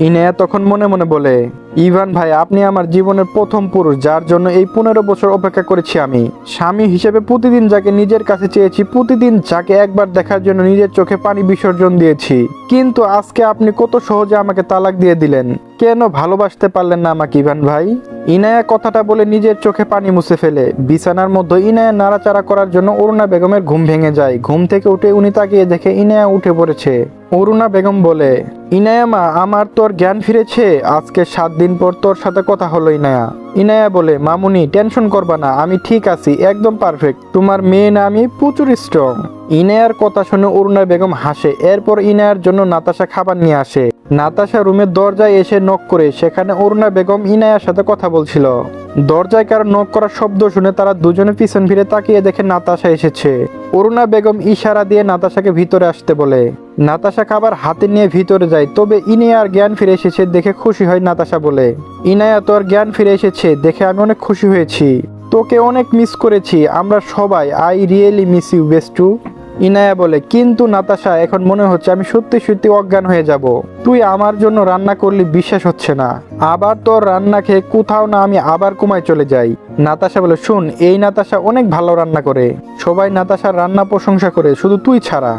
ইনায়া তখন মনে মনে বলে ইভান ভাই, আপনি আমার জীবনের প্রথম পুরুষ, যার জন্য এই পনেরো বছর অপেক্ষা করেছি আমি। স্বামী হিসেবে প্রতিদিন যাকে নিজের কাছে চেয়েছি, প্রতিদিন যাকে একবার দেখার জন্য নিজের চোখে পানি বিসর্জন দিয়েছি। কিন্তু আজকে আপনি কত সহজে আমাকে তালাক দিয়ে দিলেন। কেন ভালোবাসতে পারলেন না আমাকে ইভান ভাই? ইনায়া কথাটা বলে নিজের চোখে পানি মুছে ফেলে। বিছানার মধ্যে ইনায়া নাড়াচাড়া করার জন্য অরুণা বেগমের ঘুম ভেঙে যায়। ঘুম থেকে উঠে উনি তাকিয়ে দেখে ইনায়া উঠে পড়েছে। অরুণা বেগম বলে, ইনায়া মা, আমার তোর জ্ঞান ফিরেছে। আজকে সাত দিন পর তোর সাথে কথা হলো ইনায়া। ইনায়া বলে, মামুনি, টেনশন করবা না, আমি ঠিক আছি, একদম পারফেক্ট। তোমার মেয়ে না, আমি প্রচুর স্ট্রং ইনায়ার কথা শুনে অরুণা বেগম হাসে। এরপর ইনায়ার জন্য নাতাশা খাবার নিয়ে আসে। নাতাশা রুমের দরজায় এসে নক করে, সেখানে অরুণা বেগম ইনায়ার সাথে কথা বলছিল। দরজায় কারও নক করার শব্দ শুনে তারা দুজনে পিছন ফিরে তাকিয়ে দেখে নাতাশা এসেছে। অরুণা বেগম ইশারা দিয়ে নাতাশাকে ভিতরে আসতে বলে। নাতাশা খাবার হাতে নিয়ে ভিতরে যায়, তবে ইনায়ার জ্ঞান ফিরে এসেছে দেখে খুশি হয় নাতাশা বলে। ইনায়া তোর জ্ঞান ফিরে এসেছে, দেখে আমি অনেক খুশি হয়েছি। তোকে অনেক মিস করেছি, আমরা সবাই আই রিয়েলি মিস ইউ বেস্টু ইনায়া বলে, কিন্তু নাতাশা, এখন মনে হচ্ছে আমি সত্যি সত্যি অজ্ঞান হয়ে যাব। তুই আমার জন্য রান্না করলি বিশ্বাস হচ্ছে না। আবার তোর রান্না খেয়ে কোথাও না আমি আবার কুমায় চলে যাই। নাতাশা বলে, শুন, এই নাতাশা অনেক ভালো রান্না করে। সবাই নাতাশার রান্না প্রশংসা করে, শুধু তুই ছাড়া।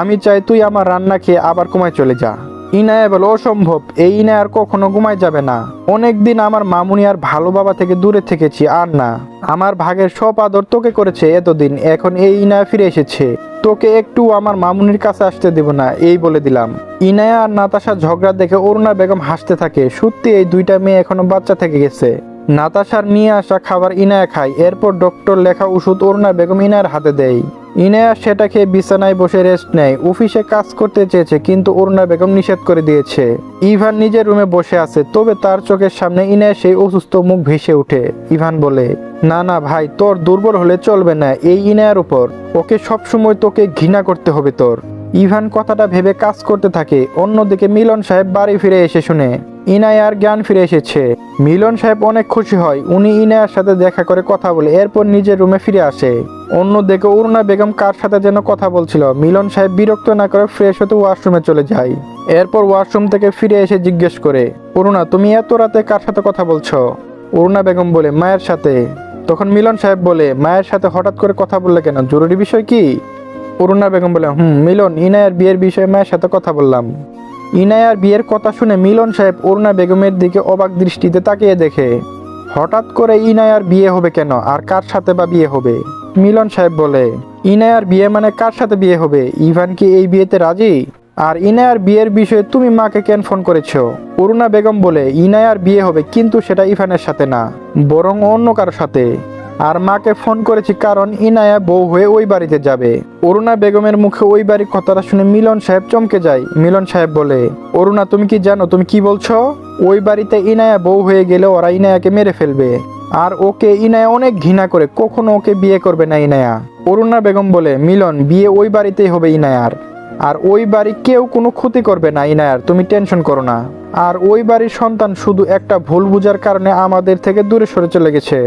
আমি চাই তুই আমার রান্না খেয়ে আবার কুমায় চলে যা। ইনায়া বলে অসম্ভব, এই ইনায় আর কখনো ঘুমায় যাবে না। অনেকদিন আমার মামুনি আর ভালো বাবা থেকে দূরে থেকেছি, আর না। আমার ভাগের সব আদর তোকে করেছে এতদিন, এখন এই ইনায়া ফিরে এসেছে। তোকে একটু আমার মামুনির কাছে আসতে দেব না, এই বলে দিলাম। ইনায়া আর নাতাশা ঝগড়া দেখে অরুণা বেগম হাসতে থাকে, সত্যি এই দুইটা মেয়ে এখনও বাচ্চা থেকে গেছে। নাতাশার নিয়ে আসা খাবার ইনায়া খায়, এরপর ডক্টর লেখা ওষুধ অরুণা বেগম ইনায়ার হাতে দেয়। ইনায়া সেটা খেয়ে বিছানায় বসে রেস্ট নেয়। অফিসে কাজ করতে চেয়েছে, কিন্তু অরুণা বেগম নিষেধ করে দিয়েছে। ইভান নিজের রুমে বসে আছে, তবে তার চোখের সামনে ইনায়া সেই অসুস্থ মুখ ভেসে উঠে ইভান বলে, না না ভাই, তোর দুর্বল হলে চলবে না, এই ইনায়ার উপর। ওকে সবসময় তোকে ঘৃণা করতে হবে তোর। ইভান কথাটা ভেবে কাজ করতে থাকে। অন্যদিকে মিলন সাহেব বাড়ি ফিরে এসে শুনে, ইনায়ার জ্ঞান ফিরে এসেছে। মিলন সাহেব অনেক খুশি হয়, উনি ইনায়ার সাথে দেখা করে কথা বলে, এরপর নিজের রুমে ফিরে আসে। অন্যদিকে অরুণা বেগম কার সাথে যেন কথা বলছিল, মিলন সাহেব বিরক্ত না করে ফ্রেশ হতে ওয়াশরুমে চলে যায়। এরপর ওয়াশরুম থেকে ফিরে এসে জিজ্ঞেস করে অরুণা তুমি এত রাতে কার সাথে কথা বলছো? অরুণা বেগম বলে, মায়ের সাথে। তখন মিলন সাহেব বলে, মায়ের সাথে হঠাৎ করে কথা বললে কেন? জরুরি বিষয় কি? অরুণা বেগম বলে, হুম, মিলন, ইনায়ার বিয়ের বিষয়ে মায়ের সাথে কথা বললাম। ইনায়ার বিয়ের কথা শুনে মিলন সাহেব অরুণা বেগমের দিকে অবাক দৃষ্টিতে তাকিয়ে দেখে, হঠাৎ করে ইনায়ার বিয়ে হবে কেন? আর কার সাথে বা বিয়ে হবে? মিলন সাহেব বলে, ইনায়ার বিয়ে মানে কার সাথে বিয়ে হবে? ইভান কি এই বিয়েতে রাজি? আর ইনায়ার বিয়ের বিষয়ে তুমি মাকে কেন ফোন করেছ? অরুণা বেগম বলে, ইনায়ার বিয়ে হবে কিন্তু সেটা ইভানের সাথে না, বরং অন্য কারোর সাথে। আর মাকে ফোন করেছি কারণ ইনায়া বউ হয়ে ওই বাড়িতে যাবে। অরুণা বেগমের মুখে ওই বাড়ির কথাটা শুনে মিলন সাহেব চমকে যায়। মিলন সাহেব বলে, অরুণা, তুমি কি জানো, তুমি কি বলছো? ওই বাড়িতে ইনায়া বউ হয়ে গেলে ওরা ইনায়াকে মেরে ফেলবে। আর ওকে ইনায়া অনেক ঘৃণা করে, কখনো ওকে বিয়ে করবে না ইনায়া। অরুণা বেগম বলে, মিলন, বিয়ে ওই বাড়িতেই হবে ইনায়ার। আর ওই বাড়ি কেউ কোনো ক্ষতি করবে না ইনায়ার, তুমি টেনশন করো না। আর ওই বাড়ির সন্তান শুধু একটা ভুল বুঝার কারণে আমাদের থেকে দূরে সরে চলে গেছে।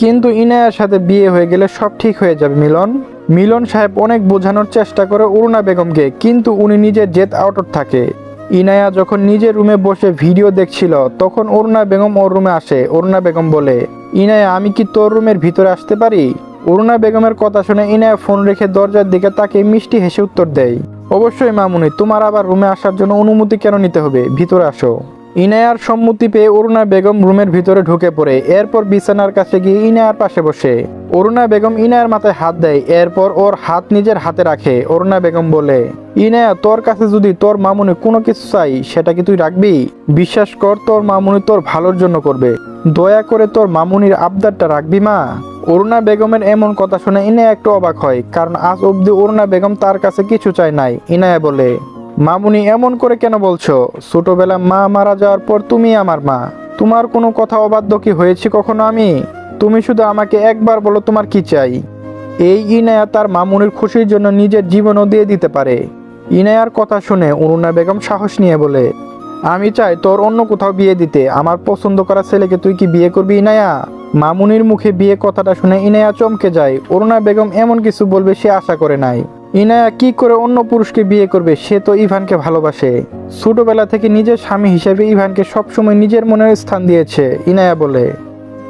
কিন্তু ইনায়ার সাথে বিয়ে হয়ে গেলে সব ঠিক হয়ে যাবে, মিলন। মিলন সাহেব অনেক বোঝানোর চেষ্টা করে অরুণা বেগমকে, কিন্তু উনি নিজের জেদ আউটর থাকে। ইনায়া যখন নিজের রুমে বসে ভিডিও দেখছিল, তখন অরুণা বেগম ওর রুমে আসে। অরুণা বেগম বলে, ইনায়া, আমি কি তোর রুমের ভিতরে আসতে পারি? অরুণা বেগমের কথা শুনে ইনায়া ফোন রেখে দরজার দিকে তাকে মিষ্টি হেসে উত্তর দেয়, অবশ্যই মামুনি, তোমার আবার রুমে আসার জন্য অনুমতি কেন নিতে হবে? ভিতরে আসো। ইনায়ার সম্মতি পেয়ে অরুণা বেগম রুমের ভিতরে ঢুকে পড়ে। এরপর বিছানার কাছে গিয়ে ইনায়ার পাশে বসে। অরুণা বেগম ইনায়ার মাথায় হাত দেয়, এরপর ওর হাত নিজের হাতে রাখে। অরুণা বেগম বলে, ইনায়া, তোর কাছে যদি তোর মামুনি কোনো কিছু চাই, সেটা কি তুই রাখবি? বিশ্বাস কর, তোর মামুনি তোর ভালোর জন্য করবে। দয়া করে তোর মামুনির আবদারটা রাখবি, মা। অরুণা বেগমের এমন কথা শুনে ইনায়া একটু অবাক হয়, কারণ আজ অবধি অরুণা বেগম তার কাছে কিছু চায় নাই। ইনায়া বলে মামুনি এমন করে কেন বলছো? ছোটবেলা মা মারা যাওয়ার পর তুমি আমার মা। তোমার কোনো কথা অবাধ্য কি হয়েছে কখনো আমি? তুমি শুধু আমাকে একবার বলো তোমার কি চাই। এই ইনায়া তার মামুনির খুশির জন্য নিজের জীবনও দিয়ে দিতে পারে। ইনায়ার কথা শুনে অরুণা বেগম সাহস নিয়ে বলে, আমি চাই তোর অন্য কোথাও বিয়ে দিতে। আমার পছন্দ করা ছেলেকে তুই কি বিয়ে করবি ইনায়া? মামুনির মুখে বিয়ে কথাটা শুনে ইনায়া চমকে যায়। অরুণা বেগম এমন কিছু বলবে সে আশা করে নাই। ইনায়া কি করে অন্য পুরুষকে বিয়ে করবে, সে তো ইভানকে ভালোবাসে। ছোটবেলা থেকে নিজের স্বামী হিসেবে ইভানকে সবসময় নিজের মনের স্থান দিয়েছে, ইনায়া বলে।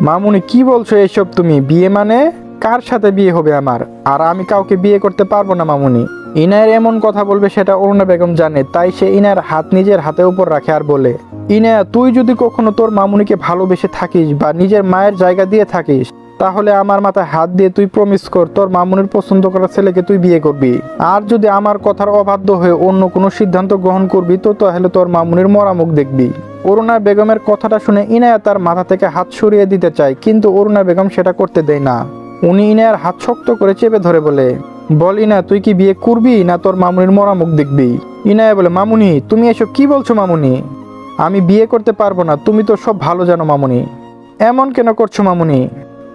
মামুনি, কি বলছো এসব তুমি? বিয়ে মানে? কার সাথে বিয়ে হবে আমার? আর আমি কাউকে বিয়ে করতে পারব না, মামুনি। ইনায়ের এমন কথা বলবে সেটা অরুণা বেগম জানে, তাই সে ইনায়ের হাত নিজের হাতের উপর রাখে আর বলে, ইনায়া, তুই যদি কখনো তোর মামুনিকে ভালোবেসে থাকিস বা নিজের মায়ের জায়গা দিয়ে থাকিস তাহলে আমার মাথায় হাত দিয়ে তুই প্রমিস কর, তোর মামুনির পছন্দ করা ছেলেকে তুই বিয়ে করবি। আর যদি আমার কথার অবাধ্য হয়ে অন্য কোনো সিদ্ধান্ত গ্রহণ করবি, তো তাহলে তোর মামুনির মরামুখ দেখবি। অরুণা বেগমের কথাটা শুনে ইনায়া তার মাথা থেকে হাত সরিয়ে দিতে চায়, কিন্তু অরুণা বেগম সেটা করতে দেয় না। উনি ইনায়ার হাত শক্ত করে চেপে ধরে বলে, বল ইনা, তুই কি বিয়ে করবি না তোর মামুনির মরামুখ দেখবি? ইনায়া বলে, মামুনি, তুমি এসব কি বলছো মামুনি? আমি বিয়ে করতে পারব না, তুমি তো সব ভালো জানো মামুনি। এমন কেন করছ মামুনি?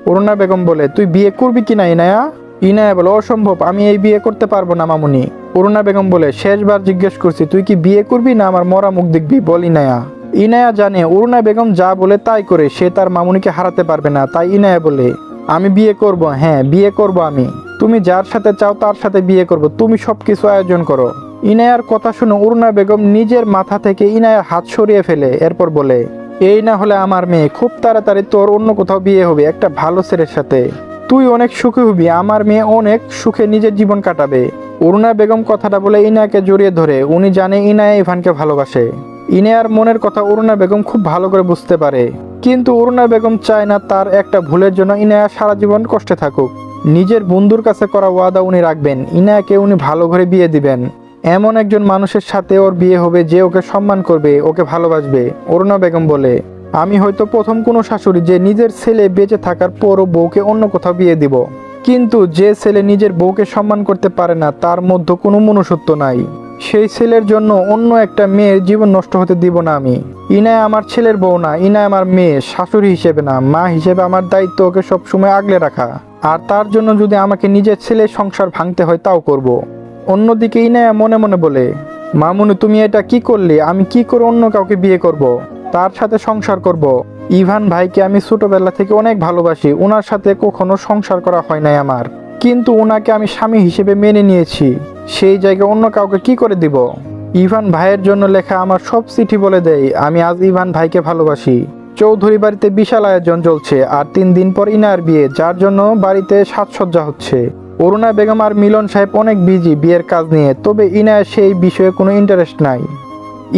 অরুণা বেগম বলে, তুই বিয়ে করবি কি না ইনায়া? ইনায়া বলে, অসম্ভব, আমি এই বিয়ে করতে পারব না মামুনি। অরুণা বেগম বলে, শেষবার জিজ্ঞেস করছি, তুই কি বিয়ে করবি না আমার মরা মুখ দেখবি? বল ইনায়া। ইনায়া জানে, অরুণা বেগম যা বলে তাই করে, সে তার মামুনিকে হারাতে পারবে না। তাই ইনায়া বলে, আমি বিয়ে করব হ্যাঁ বিয়ে করব আমি। তুমি যার সাথে চাও তার সাথে বিয়ে করব, তুমি সবকিছু আয়োজন করো। ইনায়ার কথা শুনে অরুণা বেগম নিজের মাথা থেকে ইনায়ার হাত সরিয়ে ফেলে, এরপর বলে এই না হলে আমার মেয়ে খুব তাড়াতাড়ি তোর অন্য কোথাও বিয়ে হবে, একটা ভালো ছেলের সাথে। তুই অনেক সুখী হবি, আমার মেয়ে অনেক সুখে নিজের জীবন কাটাবে। অরুণা বেগম কথাটা বলে ইনাকে জড়িয়ে ধরে, উনি জানে ইনায়া ইভানকে ভালোবাসে। ইনায়ার মনের কথা অরুণা বেগম খুব ভালো করে বুঝতে পারে। কিন্তু অরুণা বেগম চায় না তার একটা ভুলের জন্য ইনায়া সারা জীবন কষ্টে থাকুক। নিজের বন্ধুর কাছে করা ওয়াদা উনি রাখবেন ইনায়াকে উনি ভালো করে বিয়ে দিবেন। এমন একজন মানুষের সাথে ওর বিয়ে হবে যে ওকে সম্মান করবে, ওকে ভালোবাসবে, অরুণা বেগম বলে। আমি হয়তো প্রথম কোনো শাশুড়ি যে নিজের ছেলে বেঁচে থাকার পরও বউকে অন্য কোথাও বিয়ে দিব। কিন্তু যে ছেলে নিজের বউকে সম্মান করতে পারে না, তার মধ্যে কোনো মনুষ্যত্ব নাই। সেই ছেলের জন্য অন্য একটা মেয়ের জীবন নষ্ট হতে দিব না আমি। ইনায় আমার ছেলের বউ না, ইনায় আমার মেয়ে, শাশুড়ি হিসেবে না, মা হিসেবে আমার দায়িত্ব ওকে সবসময় আগলে রাখা। আর তার জন্য যদি আমাকে নিজের ছেলে সংসার ভাঙতে হয়, তাও করব। অন্যদিকে ইনায়া মনে মনে বলে, মামুনি, তুমি এটা কি করলে? আমি কি করে অন্য কাউকে বিয়ে করব। তার সাথে সংসার করব। ইভান ভাইকে আমি ছোটবেলা থেকে অনেক ভালোবাসি। ওনার সাথে কখনো সংসার করা হয় নাই আমার। কিন্তু ওনাকে আমি স্বামী হিসেবে মেনে নিয়েছি। সেই জায়গায় অন্য কাউকে কি করে দিব? ইভান ভাইয়ের জন্য লেখা আমার সব চিঠি বলে দেয়, আমি আজ ইভান ভাইকে ভালোবাসি। চৌধুরী বাড়িতে বিশাল আয়োজন চলছে, আর তিন দিন পর ইনার বিয়ে, যার জন্য বাড়িতে সাজসজ্জা হচ্ছে। অরুণা বেগম আর মিলন সাহেব অনেক বিজি বিয়ের কাজ নিয়ে, তবে ইনায়া সেই বিষয়ে কোনো ইন্টারেস্ট নাই।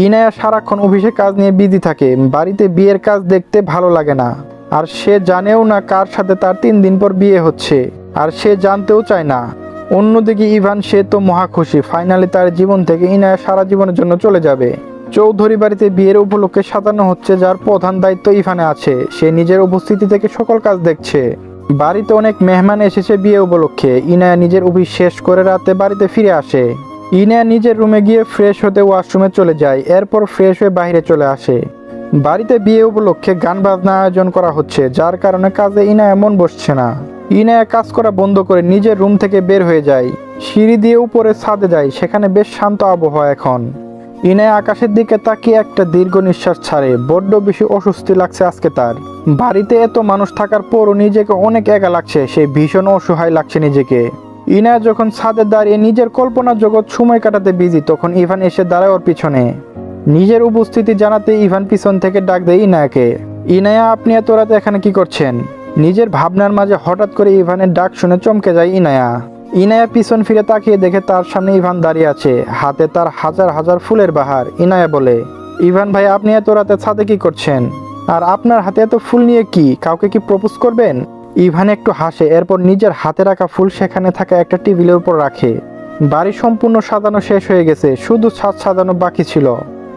ইনায়া সারাক্ষণ অফিসে কাজ নিয়ে বিজি থাকে, বাড়িতে বিয়ের কাজ দেখতে ভালো লাগে না। আর সে জানেও না কার সাথে তার তিন দিন পর বিয়ে হচ্ছে, আর সে জানতেও চায় না। অন্যদিকে ইভান, সে তো মহা খুশি ফাইনালি তার জীবন থেকে ইনায়া সারা জীবনের জন্য চলে যাবে। চৌধুরী বাড়িতে বিয়ের উপলক্ষে সাজানো হচ্ছে, যার প্রধান দায়িত্ব ইভানে আছে, সে নিজের উপস্থিতি থেকে সকল কাজ দেখছে। বাড়িতে অনেক মেহমান এসেছে বিয়ে উপলক্ষে। ইনায়া নিজের অফিস শেষ করে রাতে বাড়িতে ফিরে আসে। ইনায়া নিজের রুমে গিয়ে ফ্রেশ হতে ওয়াশরুমে চলে যায়, এরপর ফ্রেশ হয়ে বাইরে চলে আসে। বাড়িতে বিয়ে উপলক্ষে গান বাজনা আয়োজন করা হচ্ছে, যার কারণে কাজে ইনায়া মন বসছে না। ইনায়া কাজ করা বন্ধ করে নিজের রুম থেকে বের হয়ে যায়। সিঁড়ি দিয়ে উপরে ছাদে যায়, সেখানে বেশ শান্ত আবহাওয়া এখন। ইনায়া আকাশের দিকে তাকিয়ে একটা দীর্ঘ নিঃশ্বাস ছাড়ে। বড্ড বেশি অস্বস্তি লাগছে আজকে তার। বাড়িতে এত মানুষ থাকার পরও নিজেকে অনেক একা লাগছে। সে ভীষণ অসহায় লাগছে নিজেকে। ইনায়া যখন ছাদে দাঁড়িয়ে নিজের কল্পনা জগৎ সময় কাটাতে বিজি তখন ইভান এসে দাঁড়ায় ওর পিছনে। নিজের উপস্থিতি জানাতে ইভান পিছন থেকে ডাক দেয় ইনায়াকে ইনায়া, আপনি এত রাতে এখানে কি করছেন? নিজের ভাবনার মাঝে হঠাৎ করে ইভানের ডাক শুনে চমকে যায় ইনায়া। ইনায়া পিছন ফিরে তাকিয়ে দেখে তার সামনে ইভান দাঁড়িয়ে আছে। হাতে তার হাজার হাজার ফুলের বাহার, ইনায়া বলে। ইভান ভাই, আপনি এত রাতে ছাদে কি করছেন? আর আপনার হাতে এত ফুল নিয়ে কি? কাউকে কি প্রপোজ করবেন? ইভান একটু হাসে, এরপর নিজের হাতে রাখা ফুল সেখানে থাকা একটা টেবিলের উপর রাখে। বাড়ি সম্পূর্ণ সাজানো শেষ হয়ে গেছে, শুধু ছাদ সাজানো বাকি ছিল।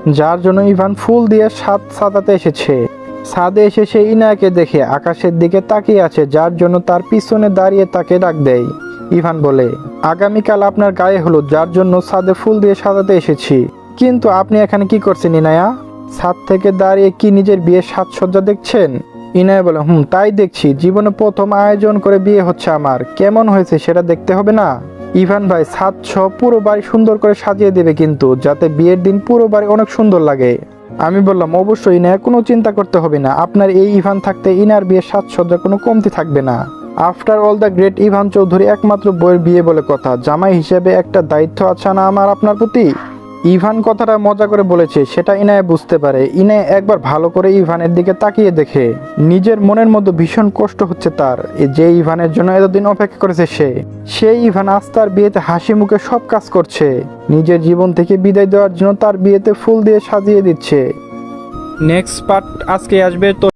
যার জন্য ইভান ফুল দিয়ে ছাদ সাজাতে এসেছে। ছাদে এসে সে ইনায়াকে দেখে আকাশের দিকে তাকিয়ে আছে, যার জন্য তার পিছনে দাঁড়িয়ে তাকে ডাক দেয়। ইভান বলে, আগামীকাল আপনার গায়ে হলুদ, যার জন্য ছাদে ফুল দিয়ে সাজাতে এসেছি। কিন্তু আপনি এখানে কি করছেন, ইনায়া? ছাদ থেকে দাঁড়িয়ে কি নিজের বিয়ের সাজসজ্জা দেখছেন? ইনায়া বলে, হুম, তাই দেখছি। জীবনে প্রথম আয়োজন করে বিয়ে হচ্ছে আমার। কেমন হয়েছে সেটা দেখতে হবে না? ইভান ভাই, ছাদ সহ পুরো বাড়ি সুন্দর করে সাজিয়ে দেবে কিন্তু, যাতে বিয়ের দিন পুরো বাড়ি অনেক সুন্দর লাগে। আমি বললাম, অবশ্যই ইনায়া, কোনো চিন্তা করতে হবে না। আপনার এই ইভান থাকতে ইনার বিয়ের সাজসজ্জা কোনো কমতি থাকবে না। After all the great Ivan Chowdhury একমাত্র বইয়ের বিয়ে বলে কথা, জামাই হিসেবে একটা দায়িত্ব আছে না আমার আপনার প্রতি? ইভান কথাটা মজা করে বলেছে, সেটা ইনায় বুঝতে পারে। ইনায় একবার ভালো করে ইভানের দিকে তাকিয়ে দেখে, নিজের মনের মধ্যে ভীষণ কষ্ট হচ্ছে তার। যে ইভানের জন্য এতদিন অপেক্ষা করেছে সে, সেই ইভান আজ তার বিয়েতে হাসি মুখে সব কাজ করছে। নিজের জীবন থেকে বিদায় দেওয়ার জন্য তার বিয়েতে ফুল দিয়ে সাজিয়ে দিচ্ছে। নেক্সট পার্ট আজকে আসবে, তো